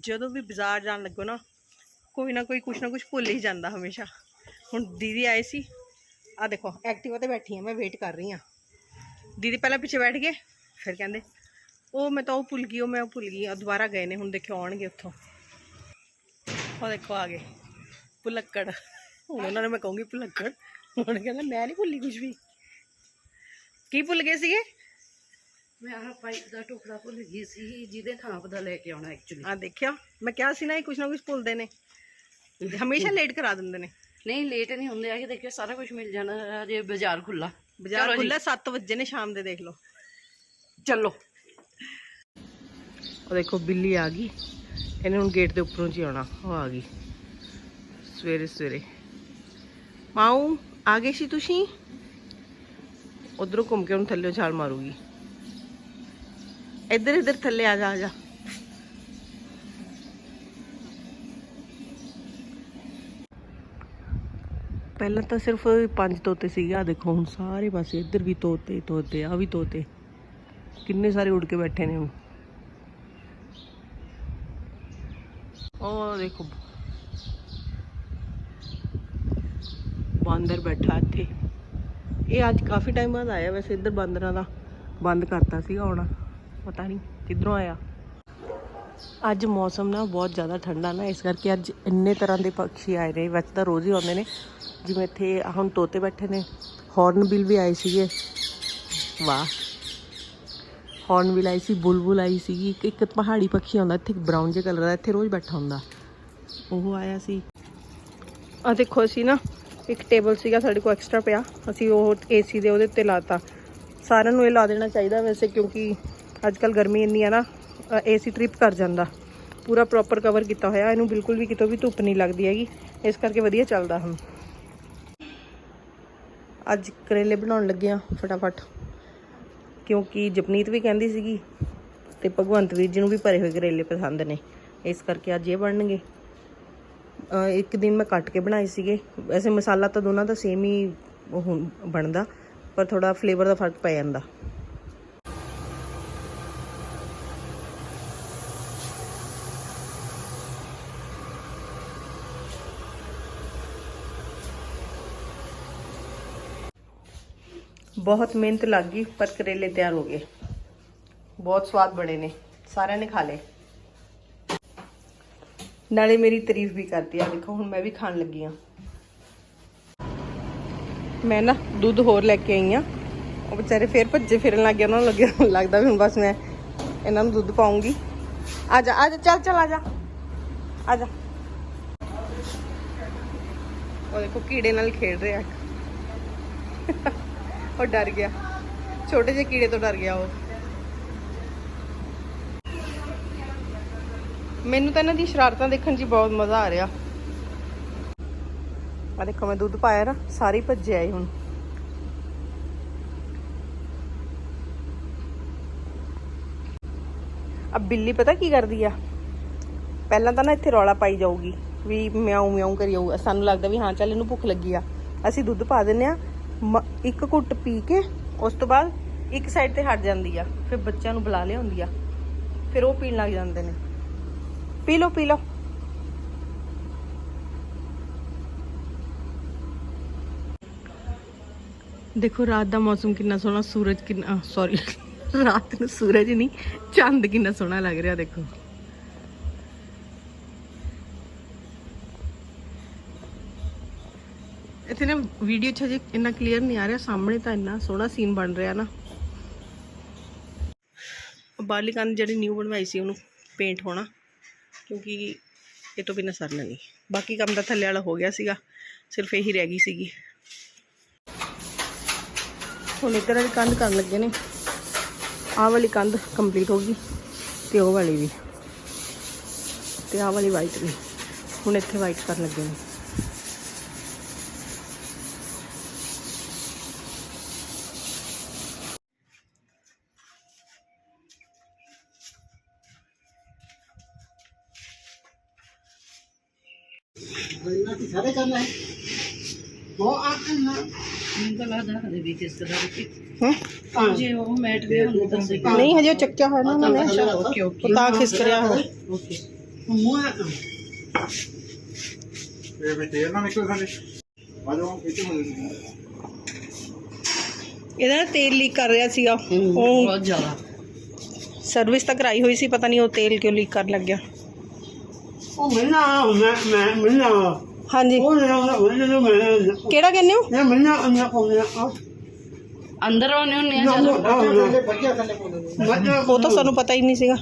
ਜਦੋਂ ਵੀ ਬਾਜ਼ਾਰ ਜਾਣ ਲੱਗੋ ਨਾ ਕੋਈ ਨਾ ਕੋਈ ਕੁਛ ਨਾ ਕੁਛ ਭੁੱਲ ਹੀ ਜਾਂਦਾ ਹਮੇਸ਼ਾ ਹੁਣ ਦੀਦੀ ਆਏ ਸੀ ਆ ਦੇਖੋ ਐਕਟਿਵਾ ਤੇ ਬੈਠੀ ਆ ਮੈਂ ਵੇਟ ਕਰ ਰਹੀ ਆ ਦੀਦੀ ਪਹਿਲਾਂ ਪਿੱਛੇ ਬੈਠ ਗਏ ਫਿਰ ਕਹਿੰਦੇ ਉਹ ਮੈਂ ਤਾਂ ਉਹ ਭੁੱਲ ਗਈ ਉਹ ਮੈਂ ਉਹ ਭੁੱਲ ਗਈ ਆ ਦੁਬਾਰਾ ਗਏ ਨੇ ਹੁਣ ਦੇਖਿਓ ਆਉਣਗੇ ਉੱਥੋਂ ਉਹ ਦੇਖੋ ਆ ਗਏ ਭੁਲੱਕੜ ਹੁਣ ਉਹਨਾਂ ਨੇ ਮੈਂ ਕਹੂੰਗੀ ਭੁਲੱਕੜ ਹੁਣ ਕਹਿੰਦਾ ਮੈਂ ਨਹੀਂ ਭੁੱਲੀ ਕੁਝ ਵੀ ਕੀ ਭੁੱਲ ਗਏ ਸੀਗੇ ਮੈਂ ਆਹ ਪਾਈਪ ਦਾ ਟੁਕੜਾ ਭੁੱਲ ਗਈ ਸੀ ਜਿਹਦੇ ਥਾਂ ਦਾ ਲੈ ਕੇ ਆਉਣਾ ਐਕਚੁਅਲੀ ਆ ਦੇਖਿਆ? ਮੈਂ ਕਿਹਾ ਸੀ ਨਾ ਇਹ ਕੁਛ ਨਾ ਕੁਛ ਭੁੱਲਦੇ ਨੇ। ਹਮੇਸ਼ਾ ਲੇਟ ਕਰਾ ਦਿੰਦੇ ਨੇ। ਨਹੀਂ ਲੇਟ ਨਹੀਂ ਹੁੰਦੇ ਆਗੇ ਦੇਖਿਓ ਸਾਰਾ ਕੁਝ ਮਿਲ ਜਾਣਾ ਜੇ ਬਾਜ਼ਾਰ ਖੁੱਲਾ ਬਾਜ਼ਾਰ ਖੁੱਲ੍ਹਾ 7 ਵਜੇ ਨੇ ਸ਼ਾਮ ਦੇ ਦੇਖ ਲਓ। ਚੱਲੋ। ਉਹ ਦੇਖੋ ਬਿੱਲੀ ਆ ਗਈ। ਇਹਨੇ ਹੁਣ ਗੇਟ ਦੇ ਉੱਪਰੋਂ ਜੀ ਆਉਣਾ ਉਹ ਆ ਗਈ। ਸਵੇਰੇ ਸਵੇਰੇ। ਮਾਊ ਆ ਗਏ ਸੀ ਤੁਸੀਂ? ਉਧਰੋਂ ਘੁੰਮ ਕੇ ਹੁਣ ਥੱਲੇ ਛਾਲ ਮਾਰੂਗੀ। ਇੱਧਰ ਇੱਧਰ ਥੱਲੇ ਆ ਜਾ ਆ ਜਾ। ਪਹਿਲਾਂ ਤਾਂ ਸਿਰਫ ਪੰਜ ਤੋਤੇ ਸੀਗੇ ਆ ਦੇਖੋ ਹੁਣ ਸਾਰੇ ਪਾਸੇ ਇੱਧਰ ਵੀ ਤੋਤੇ ਤੋਤੇ ਆ ਵੀ ਤੋਤੇ। ਕਿੰਨੇ ਸਾਰੇ ਉੱਡ ਕੇ ਬੈਠੇ ਨੇ ਹੁਣ। ਉਹ ਦੇਖੋ। ਬਾਂਦਰ ਬੈਠਾ ਇੱਥੇ। ਇਹ ਅੱਜ ਕਾਫੀ ਟਾਈਮ ਬਾਅਦ ਆਇਆ, ਵੈਸੇ ਇੱਧਰ ਬਾਂਦਰਾਂ ਦਾ ਬੰਦ ਕਰਤਾ ਸੀਗਾ ਆਉਣਾ ਪਤਾ ਨਹੀਂ ਕਿੱਧਰੋਂ ਆਇਆ। ਅੱਜ ਮੌਸਮ ਨਾ ਬਹੁਤ ਜ਼ਿਆਦਾ ਠੰਡਾ ਨਾ, ਇਸ ਕਰਕੇ ਅੱਜ ਇੰਨੇ ਤਰ੍ਹਾਂ ਦੇ ਪੰਛੀ ਆਏ ਨੇ, ਵੈਸੇ ਤਾਂ ਰੋਜ਼ ਹੀ ਆਉਂਦੇ ਨੇ। ਜਿਵੇਂ ਇੱਥੇ ਹੁਣ ਤੋਤੇ ਬੈਠੇ ਨੇ, ਹੌਰਨਬਿਲ ਵੀ ਆਏ ਸੀਗੇ। ਵਾਹ। ਹੌਰਨਬਿਲ ਆਈ ਸੀ, ਬੁਲਬੁਲ ਆਈ ਸੀਗੀ। ਇੱਕ ਇੱਕ ਪਹਾੜੀ ਪੰਛੀ ਆਉਂਦਾ, ਇੱਥੇ ਬਰਾਊਨ ਜਿਹਾ ਕਲਰ ਦਾ, ਇੱਥੇ ਰੋਜ਼ ਬੈਠਾ ਹੁੰਦਾ। ਉਹ ਆਇਆ ਸੀ। ਆ ਦੇਖੋ ਅਸੀਂ ਨਾ, ਇੱਕ ਟੇਬਲ ਸੀਗਾ ਸਾਡੇ ਕੋਲ ਐਕਸਟਰਾ ਪਿਆ। ਅਸੀਂ ਉਹ ਏਸੀ ਦੇ ਉਹਦੇ ਉੱਤੇ ਲਾਤਾ। ਸਾਰਿਆਂ ਨੂੰ ਇਹ ਲਾ ਦੇਣਾ ਚਾਹੀਦਾ ਵੈਸੇ, ਕਿਉਂਕਿ ਅੱਜ ਕੱਲ ਗਰਮੀ ਇੰਨੀ ਆ ਨਾ ਏਸੀ ਟ੍ਰਿਪ ਕਰ ਜਾਂਦਾ। ਪੂਰਾ ਪ੍ਰੋਪਰ ਕਵਰ ਕੀਤਾ ਹੋਇਆ, ਇਹਨੂੰ ਬਿਲਕੁਲ ਵੀ ਕਿਤੋਂ ਵੀ ਧੁੱਪ ਨਹੀਂ ਲੱਗਦੀ ਹੈਗੀ। ਇਸ ਕਰਕੇ ਵਧੀਆ ਚੱਲਦਾ ਹੁਣ। ਅੱਜ ਕਰੇਲੇ ਬਣਾਉਣ ਲੱਗੇ ਆ, ਫਟਾਫਟ। ਕਿਉਂਕਿ ਜਪਨੀਤ ਵੀ ਕਹਿੰਦੀ ਸੀਗੀ, ਤੇ ਭਗਵੰਤ ਵੀਰ ਜੀ ਨੂੰ ਵੀ ਭਰੇ ਹੋਏ ਕਰੇਲੇ ਪਸੰਦ ਨੇ। ਇਸ ਕਰਕੇ ਅੱਜ ਇਹ ਬਣਨਗੇ। ਇੱਕ ਦਿਨ ਮੈਂ ਕੱਟ ਕੇ ਬਣਾਏ ਸੀਗੇ। ਵੈਸੇ ਮਸਾਲਾ ਤਾਂ ਦੋਨਾਂ ਦਾ ਸੇਮ ਹੀ ਹੁਣ ਬਣਦਾ, ਪਰ ਥੋੜਾ ਫਲੇਵਰ ਦਾ ਫ਼ਰਕ ਪੈ ਜਾਂਦਾ। ਬਹੁਤ ਮਿਹਨਤ ਲੱਗ ਗਈ, ਪਰ ਕਰੇਲੇ ਤਿਆਰ ਹੋ ਗਏ। ਬਹੁਤ ਸਵਾਦ ਬਣੇ ਨੇ, ਸਾਰਿਆਂ ਨੇ ਖਾ ਲਏ। ਨਾਲੇ ਮੇਰੀ ਤਾਰੀਫ ਵੀ ਕਰਦੀ ਆ ਦੇਖੋ, ਹੁਣ ਮੈਂ ਵੀ ਖਾਣ ਲੱਗੀ ਆ ਮੈਂ ਨਾ ਦੁੱਧ ਹੋਰ ਲੈ ਕੇ ਆਈ ਆ ਉਹ ਵਿਚਾਰੇ ਫੇਰ ਭੱਜੇ ਫਿਰਨ ਲੱਗ ਗਏ, ਉਹਨਾਂ ਨੂੰ ਲੱਗਿਆ, ਲੱਗਦਾ ਵੀ ਹੁਣ ਬਸ ਮੈਂ ਇਹਨਾਂ ਨੂੰ ਦੁੱਧ ਪਾਉਂਗੀ। ਆ ਜਾ ਆ ਜਾ, ਚੱਲ ਚੱਲ, ਆ ਜਾ। ਆ ਜਾ। ਉਹ ਦੇਖੋ, ਕੀੜੇ ਨਾਲ ਖੇਡ ਰਿਹਾ। ਉਹ ਡਰ ਗਿਆ। ਛੋਟੇ ਜਿਹੇ ਕੀੜੇ ਤੋਂ ਡਰ ਗਿਆ ਉਹ। ਮੈਨੂੰ ਤਾਂ ਇਹਨਾਂ ਦੀ ਸ਼ਰਾਰਤਾਂ ਦੇਖਣ 'ਚ ਬਹੁਤ ਮਜ਼ਾ ਆ ਰਿਹਾ। ਆ ਦੇਖੋ, ਮੈਂ ਦੁੱਧ ਪਾਇਆ ਨਾ, ਸਾਰੇ ਹੀ ਹੁਣ। ਆ ਬਿੱਲੀ ਪਤਾ ਕੀ ਕਰਦੀ ਆ? ਪਹਿਲਾਂ ਤਾਂ ਨਾ ਇੱਥੇ ਰੌਲਾ ਪਾਈ ਜਾਊਗੀ, ਵੀ ਮਿਆਉ ਮਿਆਉ ਕਰੀ ਜਾਊਗਾ। ਸਾਨੂੰ ਲੱਗਦਾ ਵੀ ਹਾਂ, ਚੱਲ ਇਹਨੂੰ ਭੁੱਖ ਲੱਗੀ ਆ। ਅਸੀਂ ਦੁੱਧ ਪਾ ਦਿੰਨੇ ਆ ਇੱਕ ਘੁੱਟ ਪੀ ਕੇ ਉਸ ਤੋਂ ਬਾਅਦ ਇੱਕ ਸਾਈਡ ਤੇ ਹਟ ਜਾਂਦੀ ਆ, ਫਿਰ ਬੱਚਿਆਂ ਨੂੰ ਬੁਲਾ ਲਿਆਉਂਦੀ ਆ, ਫਿਰ ਉਹ ਪੀਣ ਲੱਗ ਜਾਂਦੇ ਨੇ। ਪੀ ਲਓ ਪੀ ਲਓ। ਦੇਖੋ, ਰਾਤ ਦਾ ਮੌਸਮ ਕਿੰਨਾ ਸੋਹਣਾ, ਸੂਰਜ ਕਿੰਨਾ ਸੌਰੀ ਰਾਤ ਨੂੰ ਸੂਰਜ ਨਹੀਂ, ਚੰਦ ਕਿੰਨਾ ਸੋਹਣਾ ਲੱਗ ਰਿਹਾ, ਦੇਖੋ। ਇੱਥੇ ਨਾ ਵੀਡੀਓ 'ਚ ਹਜੇ ਇੰਨਾ ਕਲੀਅਰ ਨਹੀਂ ਆ ਰਿਹਾ, ਸਾਹਮਣੇ ਤਾਂ ਇੰਨਾ ਸੋਹਣਾ ਸੀਨ ਬਣ ਰਿਹਾ ਨਾ। ਬਾਹਰਲੀ ਕੰਧ ਜਿਹੜੀ ਨਿਊ ਬਣਵਾਈ ਸੀ ਉਹਨੂੰ ਪੇਂਟ ਹੋਣਾ, ਕਿਉਂਕਿ ਇਹ ਤੋਂ ਬਿਨਾਂ ਸਰਨਾ ਨਹੀਂ। ਬਾਕੀ ਕੰਮ ਤਾਂ ਥੱਲੇ ਵਾਲਾ ਹੋ ਗਿਆ ਸੀਗਾ, ਸਿਰਫ ਇਹੀ ਰਹਿ ਗਈ ਸੀਗੀ। ਹੁਣ ਇੱਧਰ ਵਾਲੀ ਕੰਧ ਕਰਨ ਲੱਗੇ ਨੇ। ਆਹ ਵਾਲੀ ਕੰਧ ਕੰਪਲੀਟ ਹੋ ਗਈ, ਤੇ ਉਹ ਵਾਲੀ ਵੀ। ਤੇ ਆਹ ਵਾਲੀ ਵਾਈਟ ਵੀ। ਹੁਣ ਇੱਥੇ ਵਾਈਟ ਕਰਨ ਲੱਗੇ ਨੇ। ਮੈਨੂੰ ਤਾਂ ਲੱਗਦਾ ਹਲੇ ਵੀ ਕਿਸ ਤਰ੍ਹਾਂ ਦੀ ਹਾਂ ਜੇ ਉਹ ਮੈਟ ਵੀ ਹੁੰਦਾ ਤਾਂ ਸਹੀ ਨਹੀਂ ਹਜੇ ਉਹ ਚੱਕਿਆ ਹੋਇਆ ਨਾ ਉਹਨਾਂ ਨੇ ਓਕੇ ਓਕੇ ਤਾਂ ਖਿਸਕ ਰਿਹਾ ਹੋਇਆ ਓਕੇ ਇਹ ਵੀ ਤੇਲ ਨਾ ਨਿਕਲ ਸਾਡੇ ਆ ਜਾਓ ਇੱਥੇ ਹੋ ਜਾਊਗੀ ਇਹਦਾ ਨਾ ਤੇਲ ਲੀਕ ਕਰ ਰਿਹਾ ਸੀਗਾ ਉਹ ਬਹੁਤ ਜ਼ਿਆਦਾ ਸਰਵਿਸ ਤਾਂ ਕਰਾਈ ਹੋਈ ਸੀ ਪਤਾ ਨਹੀਂ ਉਹ ਤੇਲ ਕਿਉਂ ਲੀਕ ਕਰਨ ਲੱਗਿਆ ਉਹ ਮਿਲਣਾ ਮੈਂ ਮੈਂ ਮਿਲਣਾ। ਹਾਂਜੀ। ਉਹ ਨਾ ਉਹ ਨਾ ਮੈਂ ਕਿਹੜਾ ਕਹਿੰਦੇ ਹੋ? ਇਹ ਮਿਲਣਾ ਅੰਦਰ ਆਉਣੇ ਹੁੰਨੇ ਆ ਜਦੋਂ। ਉਹ ਤਾਂ ਸਾਨੂੰ ਪਤਾ ਹੀ ਨਹੀਂ ਸੀਗਾ।